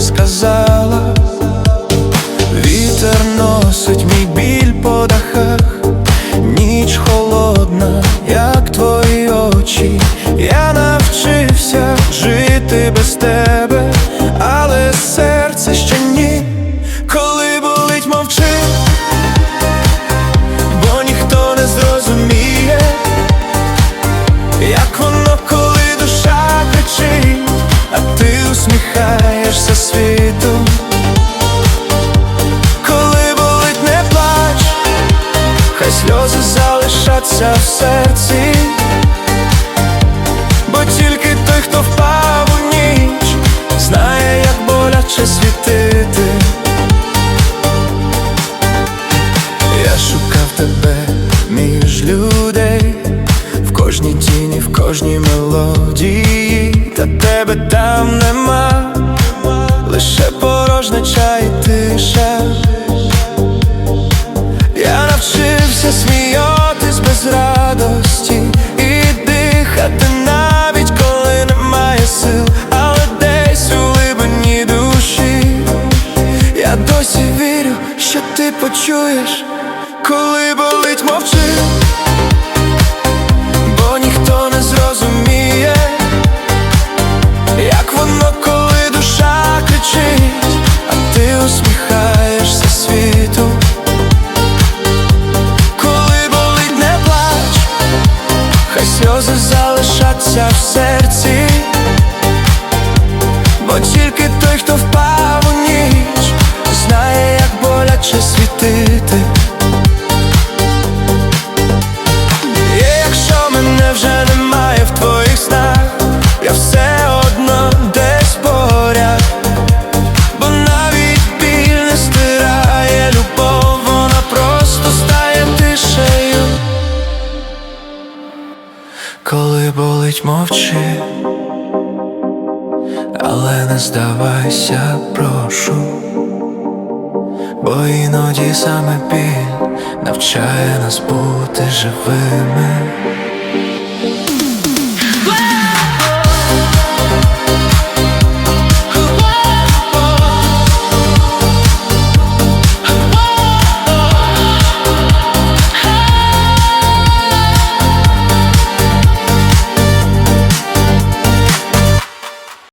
сказала. Вітер носить мій біль по дахах, ніч холодна, як твої очі. Я навчився жити без тебе, сльози залишаться в серці, бо тільки той, хто впав у ніч, знає, як боляче світити. Я шукав тебе між людей, в кожній тіні, в кожній мелодії, та тебе там нема, лише порожнеча і тиша. Я сміятись без радості і дихати навіть коли немає сил, але десь у глибині душі я досі вірю, що ти почуєш, коли болить мовчи, сльози залишаться в серці, бо тільки Коли мовчи, але не здавайся, прошу. Бо іноді саме біль навчає нас бути живими.